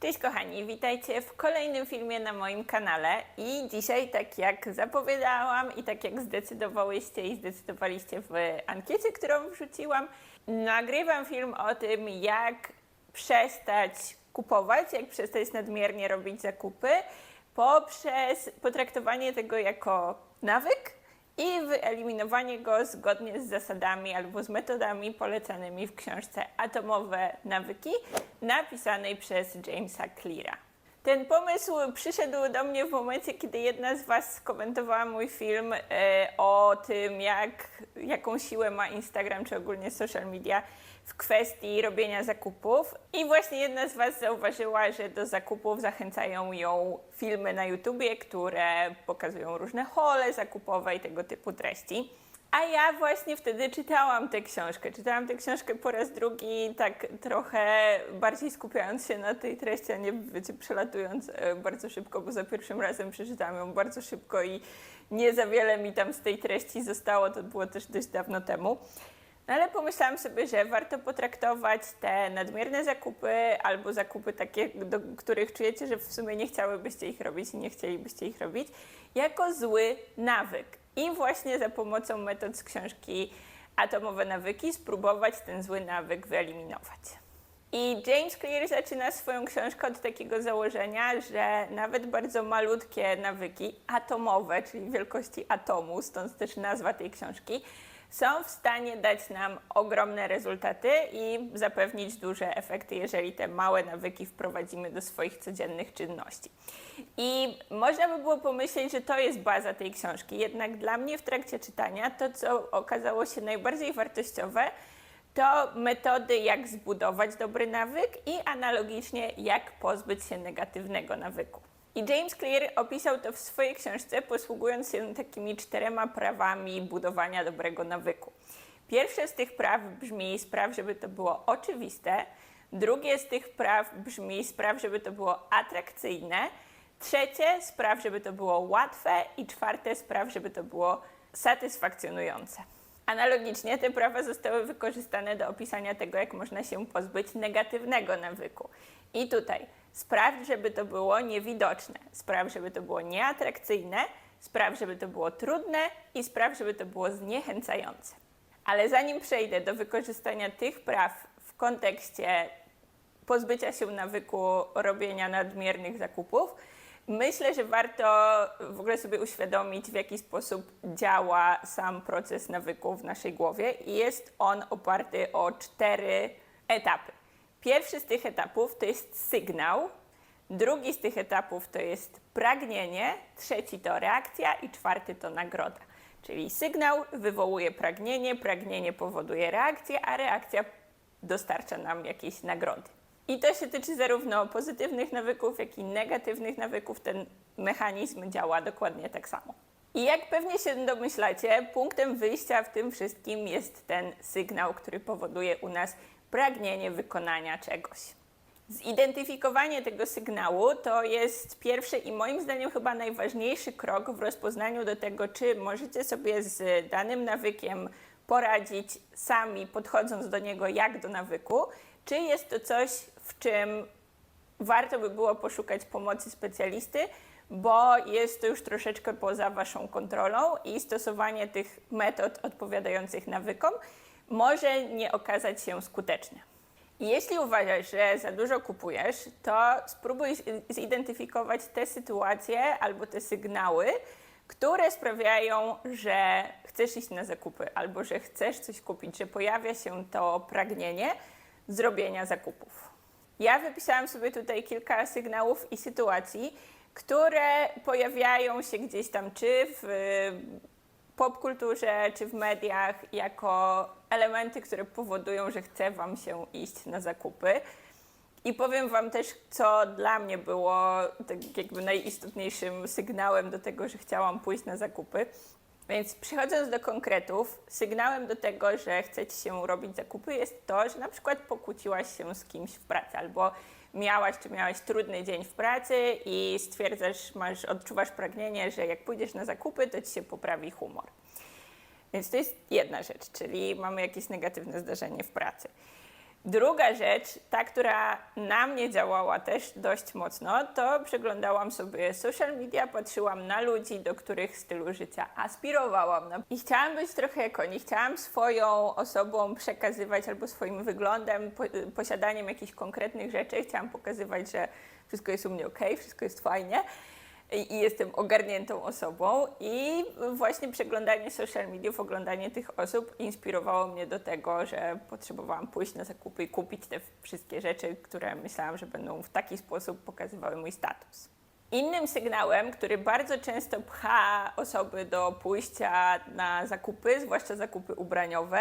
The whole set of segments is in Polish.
Cześć kochani, witajcie w kolejnym filmie na moim kanale i dzisiaj tak jak zapowiadałam i tak jak zdecydowałyście i zdecydowaliście w ankiecie, którą wrzuciłam, nagrywam film o tym jak przestać kupować, jak przestać nadmiernie robić zakupy poprzez potraktowanie tego jako nawyk i wyeliminowanie go zgodnie z zasadami albo z metodami polecanymi w książce Atomowe Nawyki, napisanej przez Jamesa Cleara. Ten pomysł przyszedł do mnie w momencie, kiedy jedna z Was skomentowała mój film e, o tym, jak, jaką siłę ma Instagram czy ogólnie social media w kwestii robienia zakupów. I właśnie jedna z Was zauważyła, że do zakupów zachęcają ją filmy na YouTubie, które pokazują różne hole zakupowe i tego typu treści. A ja właśnie wtedy czytałam tę książkę. Czytałam tę książkę po raz drugi, tak trochę bardziej skupiając się na tej treści, a nie wiecie, przelatując e, bardzo szybko, bo za pierwszym razem przeczytałam ją bardzo szybko i nie za wiele mi tam z tej treści zostało. To było też dość dawno temu. No ale pomyślałam sobie, że warto potraktować te nadmierne zakupy albo zakupy takie, do których czujecie, że w sumie nie chciałybyście ich robić i nie chcielibyście ich robić, jako zły nawyk. I właśnie za pomocą metod z książki Atomowe Nawyki spróbować ten zły nawyk wyeliminować. I James Clear zaczyna swoją książkę od takiego założenia, że nawet bardzo malutkie nawyki atomowe, czyli wielkości atomu, stąd też nazwa tej książki, są w stanie dać nam ogromne rezultaty i zapewnić duże efekty, jeżeli te małe nawyki wprowadzimy do swoich codziennych czynności. I można by było pomyśleć, że to jest baza tej książki, jednak dla mnie w trakcie czytania to, co okazało się najbardziej wartościowe, to metody, jak zbudować dobry nawyk i analogicznie, jak pozbyć się negatywnego nawyku. I James Clear opisał to w swojej książce, posługując się takimi czterema prawami budowania dobrego nawyku. Pierwsze z tych praw brzmi: spraw, żeby to było oczywiste. Drugie z tych praw brzmi: spraw, żeby to było atrakcyjne. Trzecie spraw, żeby to było łatwe. I czwarte spraw, żeby to było satysfakcjonujące. Analogicznie te prawa zostały wykorzystane do opisania tego, jak można się pozbyć negatywnego nawyku. I tutaj spraw, żeby to było niewidoczne, spraw, żeby to było nieatrakcyjne, spraw, żeby to było trudne i spraw, żeby to było zniechęcające. Ale zanim przejdę do wykorzystania tych praw w kontekście pozbycia się nawyku robienia nadmiernych zakupów, myślę, że warto w ogóle sobie uświadomić, w jaki sposób działa sam proces nawyku w naszej głowie i jest on oparty o cztery etapy. Pierwszy z tych etapów to jest sygnał, drugi z tych etapów to jest pragnienie, trzeci to reakcja i czwarty to nagroda. Czyli sygnał wywołuje pragnienie, pragnienie powoduje reakcję, a reakcja dostarcza nam jakiejś nagrody. I to się tyczy zarówno pozytywnych nawyków, jak i negatywnych nawyków. Ten mechanizm działa dokładnie tak samo. I jak pewnie się domyślacie, punktem wyjścia w tym wszystkim jest ten sygnał, który powoduje u nas pragnienie wykonania czegoś. Zidentyfikowanie tego sygnału to jest pierwszy i moim zdaniem chyba najważniejszy krok w rozpoznaniu do tego, czy możecie sobie z danym nawykiem poradzić sami, podchodząc do niego jak do nawyku, czy jest to coś, w czym warto by było poszukać pomocy specjalisty, bo jest to już troszeczkę poza Waszą kontrolą i stosowanie tych metod odpowiadających nawykom może nie okazać się skuteczne. Jeśli uważasz, że za dużo kupujesz, to spróbuj zidentyfikować te sytuacje albo te sygnały, które sprawiają, że chcesz iść na zakupy albo że chcesz coś kupić, że pojawia się to pragnienie zrobienia zakupów. Ja wypisałam sobie tutaj kilka sygnałów i sytuacji, które pojawiają się gdzieś tam, czy w popkulturze, czy w mediach, jako elementy, które powodują, że chce Wam się iść na zakupy. I powiem Wam też, co dla mnie było tak jakby najistotniejszym sygnałem do tego, że chciałam pójść na zakupy. Więc przechodząc do konkretów, sygnałem do tego, że chcecie się robić zakupy jest to, że na przykład pokłóciłaś się z kimś w pracy albo miałaś czy miałeś trudny dzień w pracy i stwierdzasz, masz, odczuwasz pragnienie, że jak pójdziesz na zakupy, to ci się poprawi humor. Więc to jest jedna rzecz, czyli mamy jakieś negatywne zdarzenie w pracy. Druga rzecz, ta, która na mnie działała też dość mocno, to przeglądałam sobie social media, patrzyłam na ludzi, do których stylu życia aspirowałam. No. I chciałam być trochę jak oni, chciałam swoją osobą przekazywać albo swoim wyglądem, po, posiadaniem jakichś konkretnych rzeczy, chciałam pokazywać, że wszystko jest u mnie ok, wszystko jest fajnie i jestem ogarniętą osobą i właśnie przeglądanie social mediów, oglądanie tych osób inspirowało mnie do tego, że potrzebowałam pójść na zakupy i kupić te wszystkie rzeczy, które myślałam, że będą w taki sposób pokazywały mój status. Innym sygnałem, który bardzo często pcha osoby do pójścia na zakupy, zwłaszcza zakupy ubraniowe,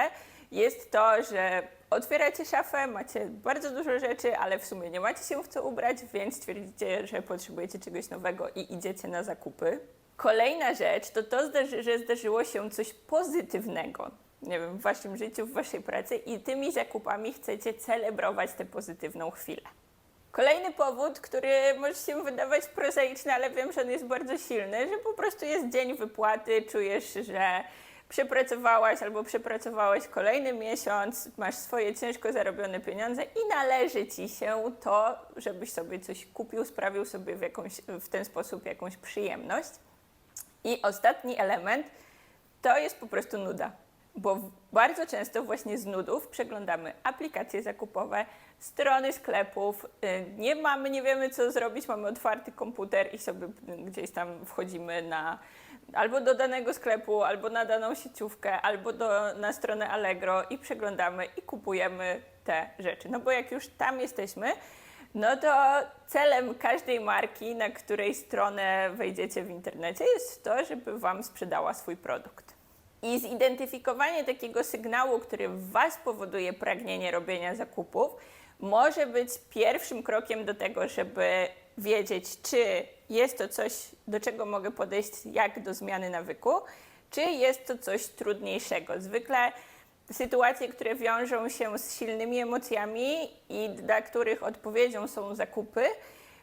jest to, że otwieracie szafę, macie bardzo dużo rzeczy, ale w sumie nie macie się w co ubrać, więc stwierdzicie, że potrzebujecie czegoś nowego i idziecie na zakupy. Kolejna rzecz to to, że zdarzyło się coś pozytywnego. Nie wiem, w waszym życiu, w waszej pracy i tymi zakupami chcecie celebrować tę pozytywną chwilę. Kolejny powód, który może się wydawać prozaiczny, ale wiem, że on jest bardzo silny, że po prostu jest dzień wypłaty, czujesz, że przepracowałaś albo przepracowałeś kolejny miesiąc, masz swoje ciężko zarobione pieniądze i należy ci się to, żebyś sobie coś kupił, sprawił sobie w, jakąś, w ten sposób jakąś przyjemność. I ostatni element to jest po prostu nuda. Bo bardzo często właśnie z nudów przeglądamy aplikacje zakupowe, strony sklepów, y, nie mamy, nie wiemy co zrobić, mamy otwarty komputer i sobie gdzieś tam wchodzimy na albo do danego sklepu, albo na daną sieciówkę, albo do, na stronę Allegro i przeglądamy i kupujemy te rzeczy. No bo jak już tam jesteśmy, no to celem każdej marki, na której stronę wejdziecie w internecie, jest to, żeby Wam sprzedała swój produkt. I zidentyfikowanie takiego sygnału, który w Was powoduje pragnienie robienia zakupów, może być pierwszym krokiem do tego, żeby wiedzieć, czy jest to coś, do czego mogę podejść jak do zmiany nawyku, czy jest to coś trudniejszego. Zwykle sytuacje, które wiążą się z silnymi emocjami i dla których odpowiedzią są zakupy,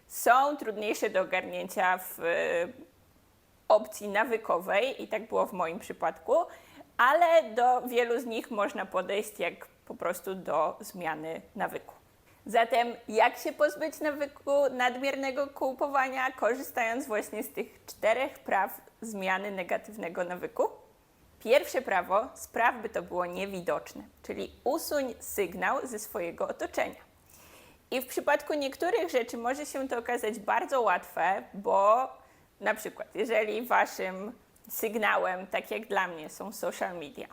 są trudniejsze do ogarnięcia w opcji nawykowej i tak było w moim przypadku, ale do wielu z nich można podejść jak po prostu do zmiany nawyku. Zatem jak się pozbyć nawyku nadmiernego kupowania, korzystając właśnie z tych czterech praw zmiany negatywnego nawyku? Pierwsze prawo, spraw by to było niewidoczne, czyli usuń sygnał ze swojego otoczenia. I w przypadku niektórych rzeczy może się to okazać bardzo łatwe, bo na przykład, jeżeli waszym sygnałem, tak jak dla mnie, są social media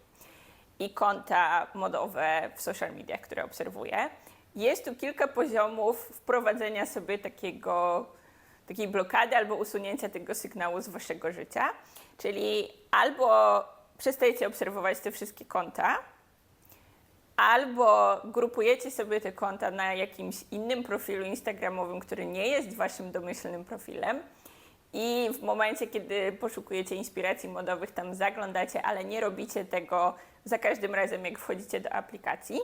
i konta modowe w social mediach, które obserwuję, jest tu kilka poziomów wprowadzenia sobie takiego, takiej blokady albo usunięcia tego sygnału z waszego życia. Czyli albo przestajecie obserwować te wszystkie konta, albo grupujecie sobie te konta na jakimś innym profilu instagramowym, który nie jest waszym domyślnym profilem. I w momencie, kiedy poszukujecie inspiracji modowych, tam zaglądacie, ale nie robicie tego za każdym razem, jak wchodzicie do aplikacji.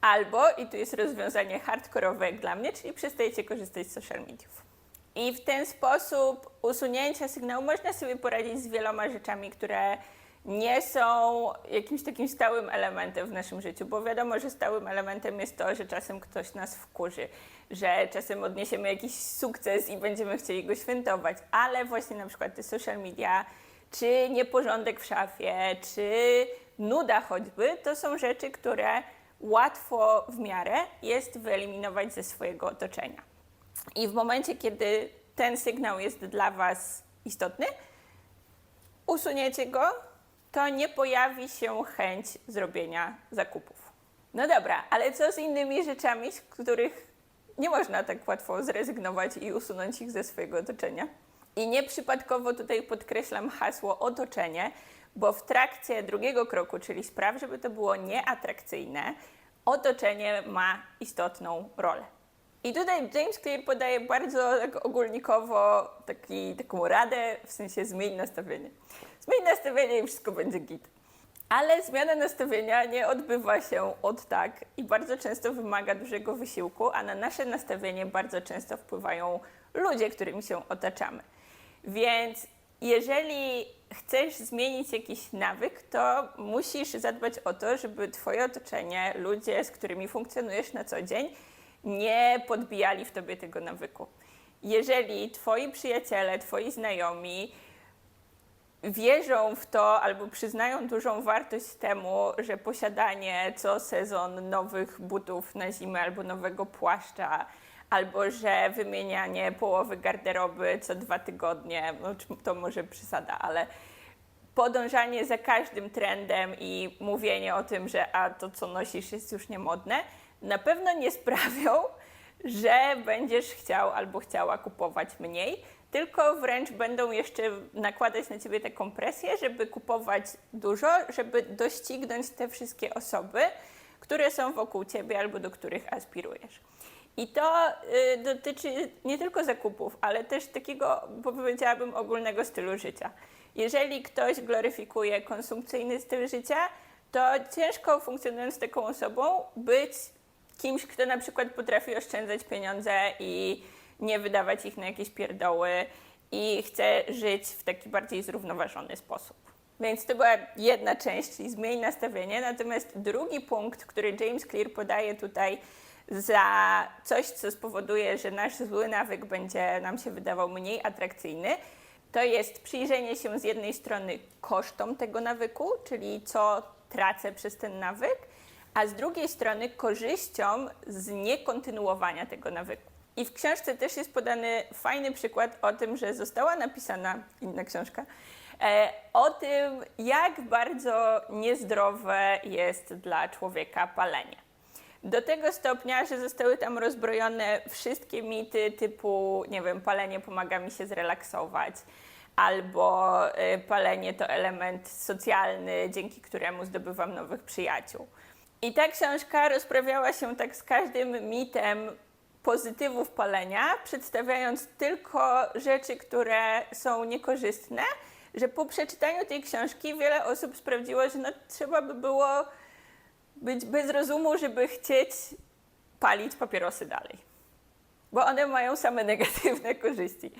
Albo, i tu jest rozwiązanie hardkorowe jak dla mnie, czyli przestajecie korzystać z social mediów. I w ten sposób usunięcia sygnału można sobie poradzić z wieloma rzeczami, które nie są jakimś takim stałym elementem w naszym życiu, bo wiadomo, że stałym elementem jest to, że czasem ktoś nas wkurzy, że czasem odniesiemy jakiś sukces i będziemy chcieli go świętować, ale właśnie na przykład te social media, czy nieporządek w szafie, czy nuda choćby, to są rzeczy, które łatwo w miarę jest wyeliminować ze swojego otoczenia. I w momencie, kiedy ten sygnał jest dla Was istotny, usuniecie go, to nie pojawi się chęć zrobienia zakupów. No dobra, ale co z innymi rzeczami, z których nie można tak łatwo zrezygnować i usunąć ich ze swojego otoczenia? I nieprzypadkowo tutaj podkreślam hasło otoczenie, bo w trakcie drugiego kroku, czyli spraw, żeby to było nieatrakcyjne, otoczenie ma istotną rolę. I tutaj James Clear podaje bardzo tak ogólnikowo taki, taką radę, w sensie zmień nastawienie. Zmień nastawienie i wszystko będzie git. Ale zmiana nastawienia nie odbywa się od tak i bardzo często wymaga dużego wysiłku, a na nasze nastawienie bardzo często wpływają ludzie, którymi się otaczamy. Więc jeżeli chcesz zmienić jakiś nawyk, to musisz zadbać o to, żeby twoje otoczenie, ludzie, z którymi funkcjonujesz na co dzień, nie podbijali w tobie tego nawyku. Jeżeli twoi przyjaciele, twoi znajomi wierzą w to albo przyznają dużą wartość temu, że posiadanie co sezon nowych butów na zimę albo nowego płaszcza, albo że wymienianie połowy garderoby co dwa tygodnie, no to może przesada, ale podążanie za każdym trendem i mówienie o tym, że a to co nosisz jest już niemodne, na pewno nie sprawią, że będziesz chciał albo chciała kupować mniej, tylko wręcz będą jeszcze nakładać na ciebie taką presję, żeby kupować dużo, żeby doścignąć te wszystkie osoby, które są wokół ciebie albo do których aspirujesz. I to y, dotyczy nie tylko zakupów, ale też takiego, powiedziałabym, ogólnego stylu życia. Jeżeli ktoś gloryfikuje konsumpcyjny styl życia, to ciężko funkcjonując z taką osobą być kimś, kto na przykład potrafi oszczędzać pieniądze i nie wydawać ich na jakieś pierdoły i chce żyć w taki bardziej zrównoważony sposób. Więc to była jedna część, czyli zmień nastawienie. Natomiast drugi punkt, który James Clear podaje tutaj za coś, co spowoduje, że nasz zły nawyk będzie nam się wydawał mniej atrakcyjny, to jest przyjrzenie się z jednej strony kosztom tego nawyku, czyli co tracę przez ten nawyk, a z drugiej strony korzyściom z niekontynuowania tego nawyku. I w książce też jest podany fajny przykład o tym, że została napisana inna książka e, o tym, jak bardzo niezdrowe jest dla człowieka palenie. Do tego stopnia, że zostały tam rozbrojone wszystkie mity typu, nie wiem, palenie pomaga mi się zrelaksować, albo y, palenie to element socjalny, dzięki któremu zdobywam nowych przyjaciół. I ta książka rozprawiała się tak z każdym mitem pozytywów palenia, przedstawiając tylko rzeczy, które są niekorzystne, że po przeczytaniu tej książki wiele osób sprawdziło, że no, trzeba by było być bez rozumu, żeby chcieć palić papierosy dalej. Bo one mają same negatywne korzyści.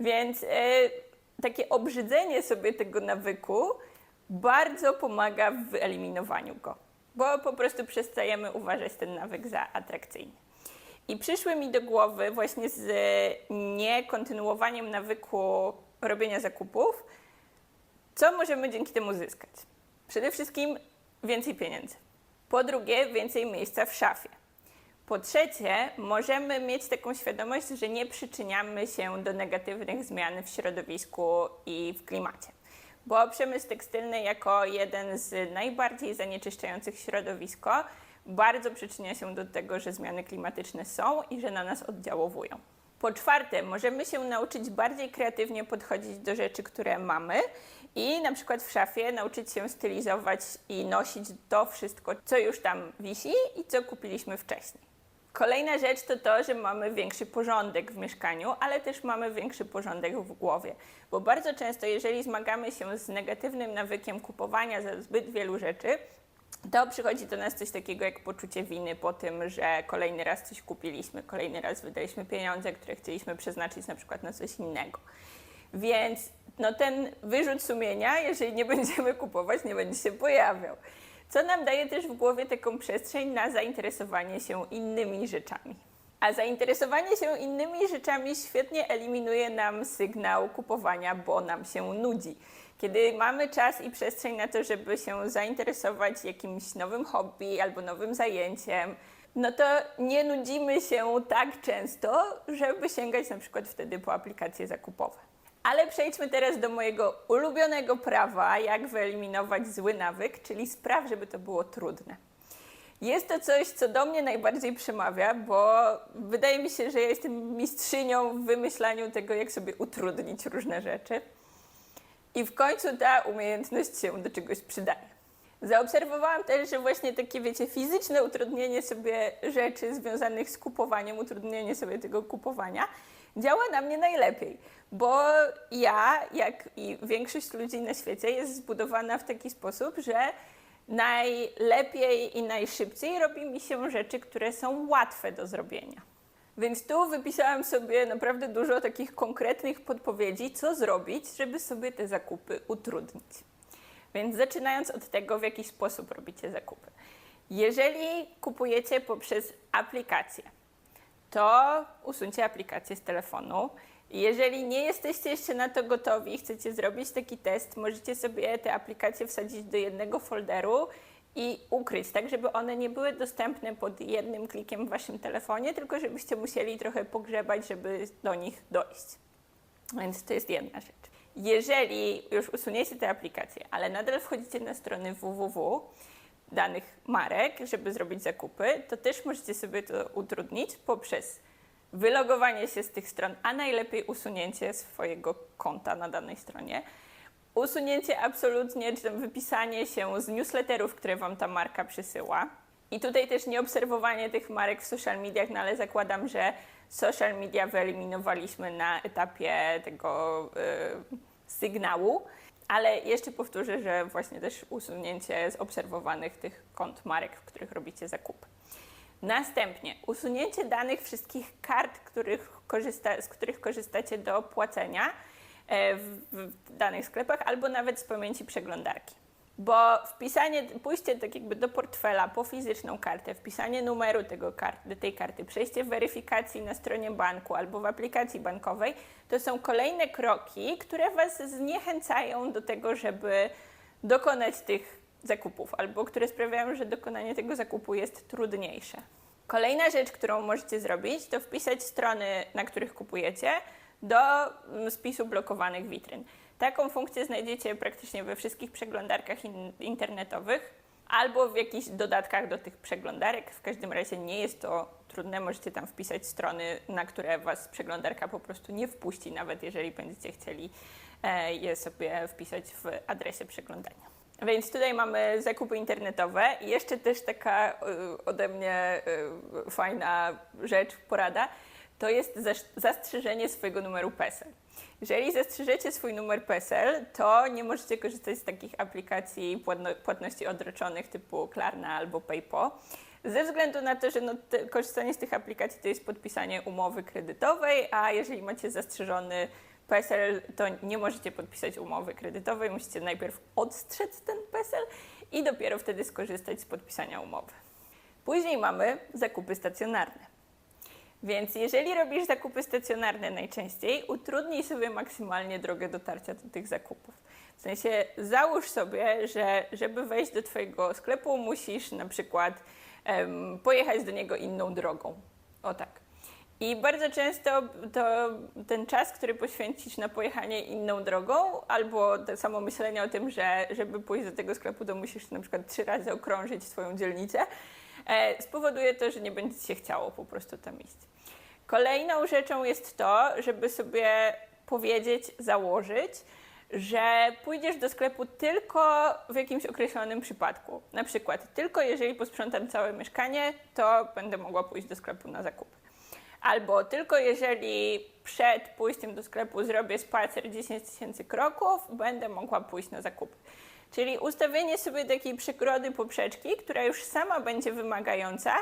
Więc e, takie obrzydzenie sobie tego nawyku bardzo pomaga w wyeliminowaniu go, bo po prostu przestajemy uważać ten nawyk za atrakcyjny. I przyszły mi do głowy właśnie z niekontynuowaniem nawyku robienia zakupów, co możemy dzięki temu zyskać. Przede wszystkim więcej pieniędzy. Po drugie, więcej miejsca w szafie. Po trzecie, możemy mieć taką świadomość, że nie przyczyniamy się do negatywnych zmian w środowisku i w klimacie. Bo przemysł tekstylny, jako jeden z najbardziej zanieczyszczających środowisko, bardzo przyczynia się do tego, że zmiany klimatyczne są i że na nas oddziałowują. Po czwarte, możemy się nauczyć bardziej kreatywnie podchodzić do rzeczy, które mamy i na przykład w szafie nauczyć się stylizować i nosić to wszystko, co już tam wisi i co kupiliśmy wcześniej. Kolejna rzecz to to, że mamy większy porządek w mieszkaniu, ale też mamy większy porządek w głowie, bo bardzo często, jeżeli zmagamy się z negatywnym nawykiem kupowania za zbyt wielu rzeczy, to przychodzi do nas coś takiego jak poczucie winy po tym, że kolejny raz coś kupiliśmy, kolejny raz wydaliśmy pieniądze, które chcieliśmy przeznaczyć na przykład na coś innego. Więc no ten wyrzut sumienia, jeżeli nie będziemy kupować, nie będzie się pojawiał. Co nam daje też w głowie taką przestrzeń na zainteresowanie się innymi rzeczami. A zainteresowanie się innymi rzeczami świetnie eliminuje nam sygnał kupowania, bo nam się nudzi. Kiedy mamy czas i przestrzeń na to, żeby się zainteresować jakimś nowym hobby albo nowym zajęciem, no to nie nudzimy się tak często, żeby sięgać na przykład wtedy po aplikacje zakupowe. Ale przejdźmy teraz do mojego ulubionego prawa, jak wyeliminować zły nawyk, czyli spraw, żeby to było trudne. Jest to coś, co do mnie najbardziej przemawia, bo wydaje mi się, że ja jestem mistrzynią w wymyślaniu tego, jak sobie utrudnić różne rzeczy. I w końcu ta umiejętność się do czegoś przydaje. Zaobserwowałam też, że właśnie takie, wiecie, fizyczne utrudnienie sobie rzeczy związanych z kupowaniem, utrudnienie sobie tego kupowania, działa na mnie najlepiej, bo ja, jak i większość ludzi na świecie, jest zbudowana w taki sposób, że najlepiej i najszybciej robi mi się rzeczy, które są łatwe do zrobienia. Więc tu wypisałam sobie naprawdę dużo takich konkretnych podpowiedzi, co zrobić, żeby sobie te zakupy utrudnić. Więc zaczynając od tego, w jaki sposób robicie zakupy. Jeżeli kupujecie poprzez aplikację, to usuńcie aplikację z telefonu. Jeżeli nie jesteście jeszcze na to gotowi i chcecie zrobić taki test, możecie sobie te aplikacje wsadzić do jednego folderu i ukryć, tak żeby one nie były dostępne pod jednym klikiem w waszym telefonie, tylko żebyście musieli trochę pogrzebać, żeby do nich dojść. Więc to jest jedna rzecz. Jeżeli już usuniecie te aplikacje, ale nadal wchodzicie na strony www danych marek, żeby zrobić zakupy, to też możecie sobie to utrudnić poprzez wylogowanie się z tych stron, a najlepiej usunięcie swojego konta na danej stronie. Usunięcie absolutnie, czy tam wypisanie się z newsletterów, które Wam ta marka przysyła. I tutaj też nie obserwowanie tych marek w social mediach, no ale zakładam, że social media wyeliminowaliśmy na etapie tego y, sygnału. Ale jeszcze powtórzę, że właśnie też usunięcie z obserwowanych tych kont marek, w których robicie zakupy. Następnie usunięcie danych wszystkich kart, których korzysta, z których korzystacie do płacenia e, w, w danych sklepach, albo nawet z pamięci przeglądarki. Bo wpisanie, pójście tak jakby do portfela po fizyczną kartę, wpisanie numeru tego karty, tej karty, przejście weryfikacji na stronie banku albo w aplikacji bankowej, to są kolejne kroki, które Was zniechęcają do tego, żeby dokonać tych zakupów, albo które sprawiają, że dokonanie tego zakupu jest trudniejsze. Kolejna rzecz, którą możecie zrobić, to wpisać strony, na których kupujecie, do mm, spisu blokowanych witryn. Taką funkcję znajdziecie praktycznie we wszystkich przeglądarkach in internetowych albo w jakichś dodatkach do tych przeglądarek. W każdym razie nie jest to trudne, możecie tam wpisać strony, na które Was przeglądarka po prostu nie wpuści, nawet jeżeli będziecie chcieli e, je sobie wpisać w adresie przeglądania. Więc tutaj mamy zakupy internetowe i jeszcze też taka y, ode mnie y, fajna rzecz, porada, to jest zastrzeżenie swojego numeru PESEL. Jeżeli zastrzeżecie swój numer PESEL, to nie możecie korzystać z takich aplikacji płatno- płatności odroczonych typu Klarna albo PayPal. Ze względu na to, że no, te, korzystanie z tych aplikacji to jest podpisanie umowy kredytowej, a jeżeli macie zastrzeżony PESEL, to nie możecie podpisać umowy kredytowej, musicie najpierw odstrzec ten PESEL i dopiero wtedy skorzystać z podpisania umowy. Później mamy zakupy stacjonarne. Więc jeżeli robisz zakupy stacjonarne najczęściej, utrudnij sobie maksymalnie drogę dotarcia do tych zakupów. W sensie załóż sobie, że żeby wejść do Twojego sklepu, musisz na przykład pojechać do niego inną drogą. O tak. I bardzo często to ten czas, który poświęcisz na pojechanie inną drogą, albo to samo myślenie o tym, że żeby pójść do tego sklepu, to musisz na przykład trzy razy okrążyć swoją dzielnicę, e, spowoduje to, że nie będzie ci się chciało po prostu tam iść. Kolejną rzeczą jest to, żeby sobie powiedzieć, założyć, że pójdziesz do sklepu tylko w jakimś określonym przypadku. Na przykład, tylko jeżeli posprzątam całe mieszkanie, to będę mogła pójść do sklepu na zakupy. Albo tylko jeżeli przed pójściem do sklepu zrobię spacer 10 tysięcy kroków, będę mogła pójść na zakupy. Czyli ustawienie sobie takiej przegrody poprzeczki, która już sama będzie wymagająca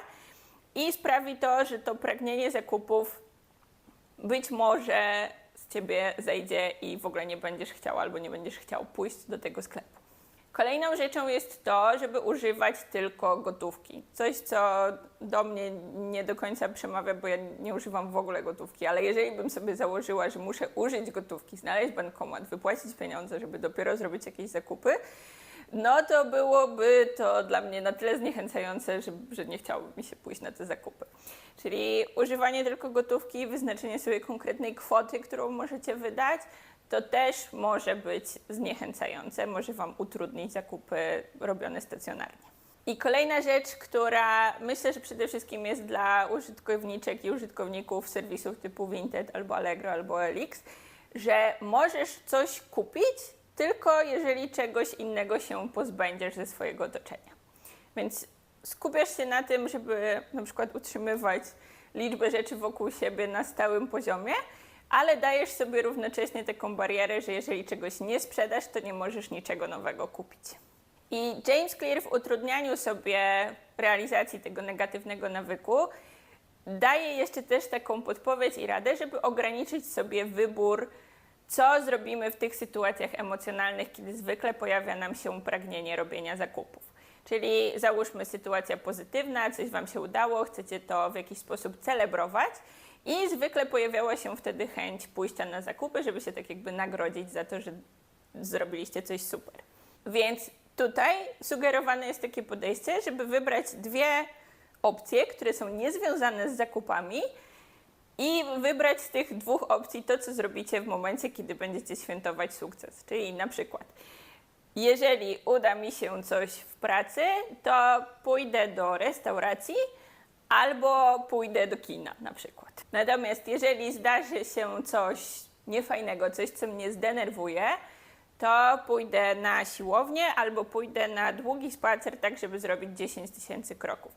i sprawi to, że to pragnienie zakupów być może z ciebie zejdzie i w ogóle nie będziesz chciał albo nie będziesz chciał pójść do tego sklepu. Kolejną rzeczą jest to, żeby używać tylko gotówki. Coś, co do mnie nie do końca przemawia, bo ja nie używam w ogóle gotówki, ale jeżeli bym sobie założyła, że muszę użyć gotówki, znaleźć bankomat, wypłacić pieniądze, żeby dopiero zrobić jakieś zakupy, no to byłoby to dla mnie na tyle zniechęcające, że, że nie chciałoby mi się pójść na te zakupy. Czyli używanie tylko gotówki, wyznaczenie sobie konkretnej kwoty, którą możecie wydać, to też może być zniechęcające, może Wam utrudnić zakupy robione stacjonarnie. I kolejna rzecz, która myślę, że przede wszystkim jest dla użytkowniczek i użytkowników serwisów typu Vinted albo Allegro albo Elix, że możesz coś kupić tylko jeżeli czegoś innego się pozbędziesz ze swojego otoczenia. Więc skupiasz się na tym, żeby na przykład utrzymywać liczbę rzeczy wokół siebie na stałym poziomie, ale dajesz sobie równocześnie taką barierę, że jeżeli czegoś nie sprzedasz, to nie możesz niczego nowego kupić. I James Clear w utrudnianiu sobie realizacji tego negatywnego nawyku daje jeszcze też taką podpowiedź i radę, żeby ograniczyć sobie wybór, co zrobimy w tych sytuacjach emocjonalnych, kiedy zwykle pojawia nam się pragnienie robienia zakupów. Czyli załóżmy sytuacja pozytywna, coś Wam się udało, chcecie to w jakiś sposób celebrować i zwykle pojawiała się wtedy chęć pójścia na zakupy, żeby się tak jakby nagrodzić za to, że zrobiliście coś super. Więc tutaj sugerowane jest takie podejście, żeby wybrać dwie opcje, które są niezwiązane z zakupami i wybrać z tych dwóch opcji to, co zrobicie w momencie, kiedy będziecie świętować sukces. Czyli na przykład, jeżeli uda mi się coś w pracy, to pójdę do restauracji albo pójdę do kina na przykład. Natomiast jeżeli zdarzy się coś niefajnego, coś, co mnie zdenerwuje, to pójdę na siłownię albo pójdę na długi spacer, tak żeby zrobić 10 tysięcy kroków.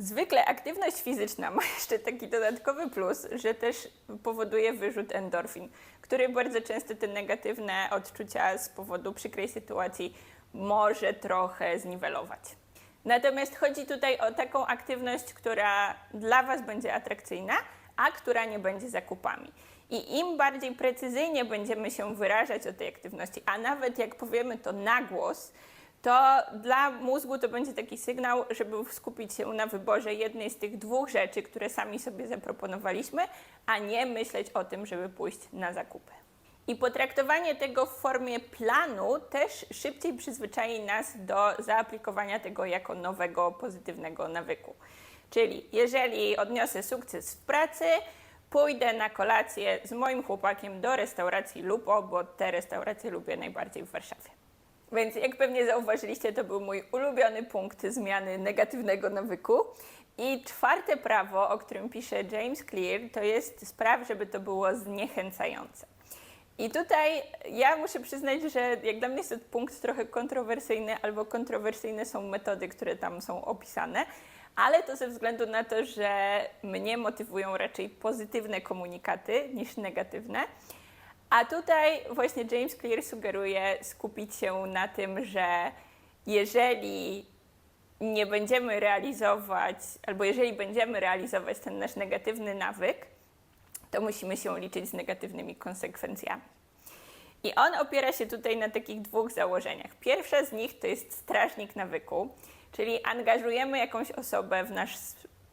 Zwykle aktywność fizyczna ma jeszcze taki dodatkowy plus, że też powoduje wyrzut endorfin, który bardzo często te negatywne odczucia z powodu przykrej sytuacji może trochę zniwelować. Natomiast chodzi tutaj o taką aktywność, która dla Was będzie atrakcyjna, a która nie będzie zakupami. I im bardziej precyzyjnie będziemy się wyrażać o tej aktywności, a nawet jak powiemy to na głos, to dla mózgu to będzie taki sygnał, żeby skupić się na wyborze jednej z tych dwóch rzeczy, które sami sobie zaproponowaliśmy, a nie myśleć o tym, żeby pójść na zakupy. I potraktowanie tego w formie planu też szybciej przyzwyczai nas do zaaplikowania tego jako nowego, pozytywnego nawyku. Czyli jeżeli odniosę sukces w pracy, pójdę na kolację z moim chłopakiem do restauracji Lupo, bo te restauracje lubię najbardziej w Warszawie. Więc jak pewnie zauważyliście, to był mój ulubiony punkt zmiany negatywnego nawyku. I czwarte prawo, o którym pisze James Clear, to jest spraw, żeby to było zniechęcające. I tutaj ja muszę przyznać, że jak dla mnie jest to punkt trochę kontrowersyjny, albo kontrowersyjne są metody, które tam są opisane, ale to ze względu na to, że mnie motywują raczej pozytywne komunikaty niż negatywne. A tutaj właśnie James Clear sugeruje skupić się na tym, że jeżeli nie będziemy realizować, albo jeżeli będziemy realizować ten nasz negatywny nawyk, to musimy się liczyć z negatywnymi konsekwencjami. I on opiera się tutaj na takich dwóch założeniach. Pierwsza z nich to jest strażnik nawyku, czyli angażujemy jakąś osobę w nasz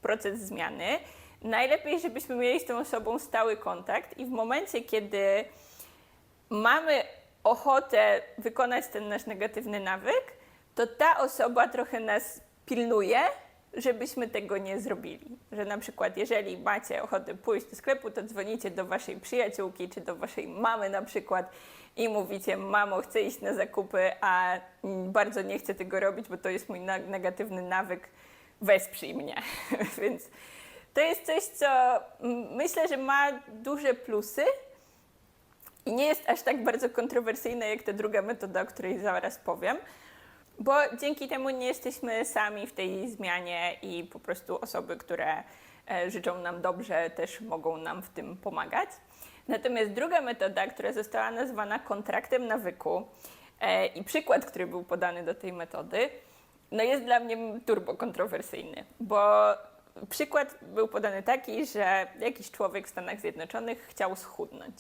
proces zmiany. Najlepiej, żebyśmy mieli z tą osobą stały kontakt i w momencie, kiedy mamy ochotę wykonać ten nasz negatywny nawyk, to ta osoba trochę nas pilnuje, żebyśmy tego nie zrobili. Że na przykład, jeżeli macie ochotę pójść do sklepu, to dzwonicie do waszej przyjaciółki czy do waszej mamy na przykład i mówicie: Mamo, chcę iść na zakupy, a bardzo nie chcę tego robić, bo to jest mój negatywny nawyk, wesprzyj mnie. Więc to jest coś, co myślę, że ma duże plusy i nie jest aż tak bardzo kontrowersyjne jak ta druga metoda, o której zaraz powiem. Bo dzięki temu nie jesteśmy sami w tej zmianie i po prostu osoby, które e, życzą nam dobrze, też mogą nam w tym pomagać. Natomiast druga metoda, która została nazwana kontraktem nawyku e, i przykład, który był podany do tej metody, no jest dla mnie turbo kontrowersyjny, bo przykład był podany taki, że jakiś człowiek w Stanach Zjednoczonych chciał schudnąć.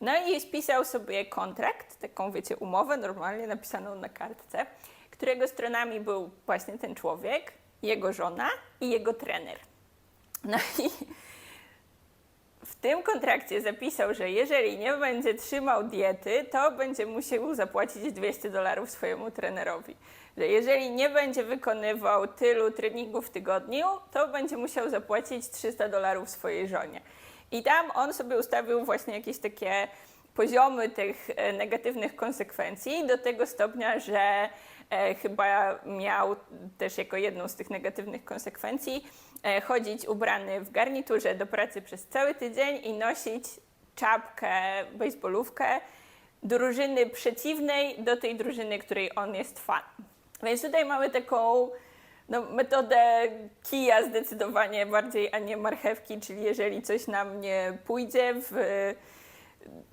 No i spisał sobie kontrakt, taką wiecie, umowę normalnie napisaną na kartce, którego stronami był właśnie ten człowiek, jego żona i jego trener. No i w tym kontrakcie zapisał, że jeżeli nie będzie trzymał diety, to będzie musiał zapłacić 200 dolarów swojemu trenerowi. Że jeżeli nie będzie wykonywał tylu treningów w tygodniu, to będzie musiał zapłacić 300 dolarów swojej żonie. I tam on sobie ustawił właśnie jakieś takie poziomy tych e, negatywnych konsekwencji do tego stopnia, że e, chyba miał też jako jedną z tych negatywnych konsekwencji e, chodzić ubrany w garniturze do pracy przez cały tydzień i nosić czapkę, baseballówkę drużyny przeciwnej do tej drużyny, której on jest fanem. Więc tutaj mamy taką no, metodę kija zdecydowanie bardziej, a nie marchewki, czyli jeżeli coś nam nie pójdzie w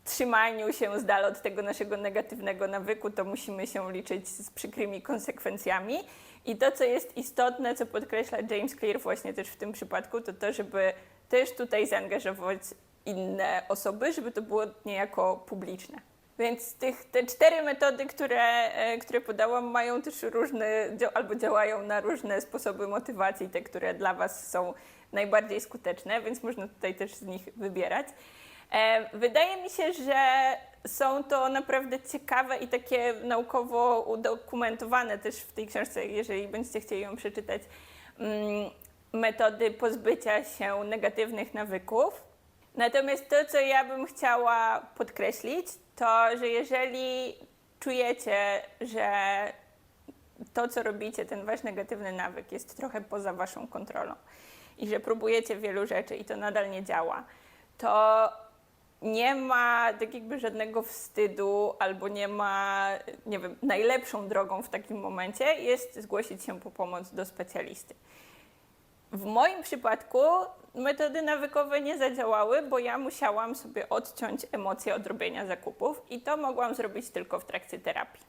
trzymaniu się z dala od tego naszego negatywnego nawyku, to musimy się liczyć z przykrymi konsekwencjami. I to, co jest istotne, co podkreśla James Clear właśnie też w tym przypadku, to to, żeby też tutaj zaangażować inne osoby, żeby to było niejako publiczne. Więc tych, te cztery metody, które, e, które podałam, mają też różne, albo działają na różne sposoby motywacji, te, które dla Was są najbardziej skuteczne, więc można tutaj też z nich wybierać. E, Wydaje mi się, że są to naprawdę ciekawe i takie naukowo udokumentowane też w tej książce, jeżeli będziecie chcieli ją przeczytać, mm, metody pozbycia się negatywnych nawyków. Natomiast to, co ja bym chciała podkreślić, to, że jeżeli czujecie, że to, co robicie, ten wasz negatywny nawyk jest trochę poza waszą kontrolą i że próbujecie wielu rzeczy i to nadal nie działa, to nie ma tak jakby żadnego wstydu albo nie ma, nie wiem, najlepszą drogą w takim momencie jest zgłosić się po pomoc do specjalisty. W moim przypadku metody nawykowe nie zadziałały, bo ja musiałam sobie odciąć emocje od robienia zakupów i to mogłam zrobić tylko w trakcie terapii.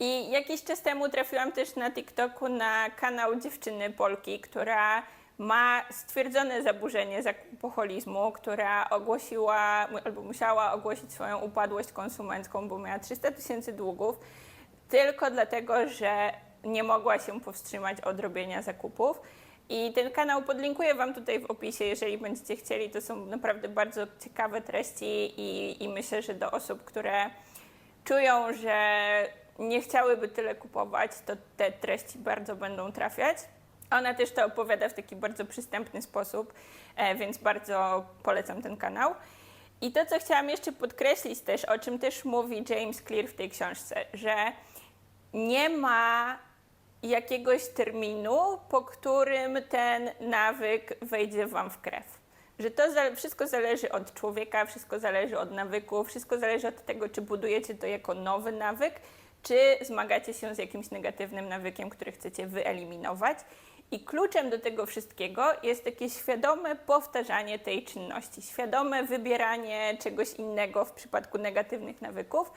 I jakiś czas temu trafiłam też na TikToku na kanał dziewczyny Polki, która ma stwierdzone zaburzenie zakupoholizmu, która ogłosiła albo musiała ogłosić swoją upadłość konsumencką, bo miała 300 tysięcy długów, tylko dlatego, że nie mogła się powstrzymać od robienia zakupów. I ten kanał podlinkuję Wam tutaj w opisie, jeżeli będziecie chcieli. To są naprawdę bardzo ciekawe treści i, i myślę, że do osób, które czują, że nie chciałyby tyle kupować, to te treści bardzo będą trafiać. Ona też to opowiada w taki bardzo przystępny sposób, e, więc bardzo polecam ten kanał. I to, co chciałam jeszcze podkreślić też, o czym też mówi James Clear w tej książce, że nie ma jakiegoś terminu, po którym ten nawyk wejdzie wam w krew. Że to wszystko zależy od człowieka, wszystko zależy od nawyku, wszystko zależy od tego, czy budujecie to jako nowy nawyk, czy zmagacie się z jakimś negatywnym nawykiem, który chcecie wyeliminować. I kluczem do tego wszystkiego jest takie świadome powtarzanie tej czynności, świadome wybieranie czegoś innego w przypadku negatywnych nawyków,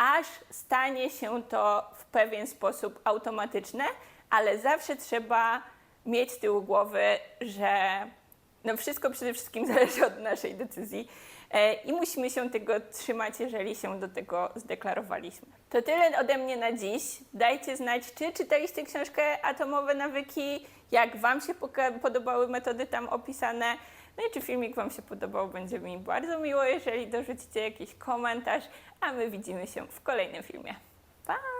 aż stanie się to w pewien sposób automatyczne, ale zawsze trzeba mieć z tyłu głowy, że no wszystko przede wszystkim zależy od naszej decyzji e, i musimy się tego trzymać, jeżeli się do tego zdeklarowaliśmy. To tyle ode mnie na dziś. Dajcie znać, czy czytaliście książkę Atomowe Nawyki, jak Wam się podobały metody tam opisane. No i czy filmik Wam się podobał, będzie mi bardzo miło, jeżeli dorzucicie jakiś komentarz, a my widzimy się w kolejnym filmie. Pa!